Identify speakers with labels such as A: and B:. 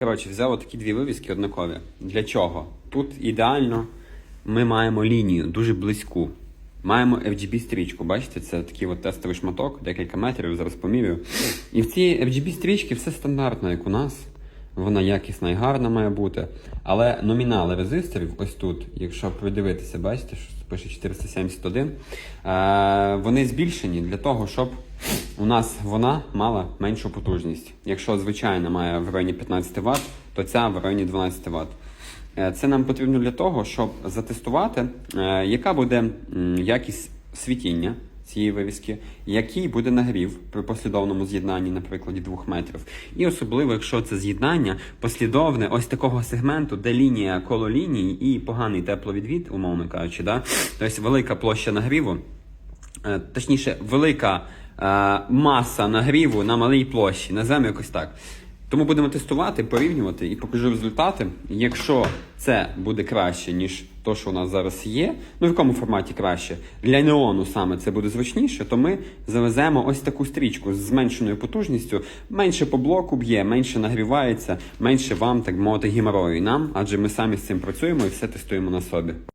A: Коротше, взяв такі дві вивіски однакові. Для чого? Тут ідеально ми маємо лінію дуже близьку. Маємо FGB стрічку. Бачите, це такий от тестовий шматок, декілька метрів, зараз помірюю. І в цій FGB стрічці все стандартно, як у нас. Вона якісна і гарна має бути. Але номінали резисторів, ось тут, якщо придивитися, бачите, що пише 471, е, вони збільшені для того, щоб у нас вона мала меншу потужність. Якщо звичайна має в районі 15 Вт, то ця в районі 12 Вт. Е, Це нам потрібно для того, щоб затестувати, е, яка буде якість світіння цієї вивіски, який буде нагрів при послідовному з'єднанні, на прикладі 2 метрів. І особливо, якщо це з'єднання послідовне ось такого сегменту, де лінія коло лінії і поганий тепловідвід, умовно кажучи, да? тобто велика площа нагріву, е, точніше, велика маса нагріву на малій площі, називаємо якось так. Тому будемо тестувати, порівнювати і покажу результати. Якщо це буде краще, ніж то, що у нас зараз є, ну в якому форматі краще, для неону саме це буде зручніше, то ми завеземо ось таку стрічку з зменшеною потужністю, менше по блоку б'є, менше нагрівається, менше вам, так мовити, геморою і нам, адже ми самі з цим працюємо і все тестуємо на собі.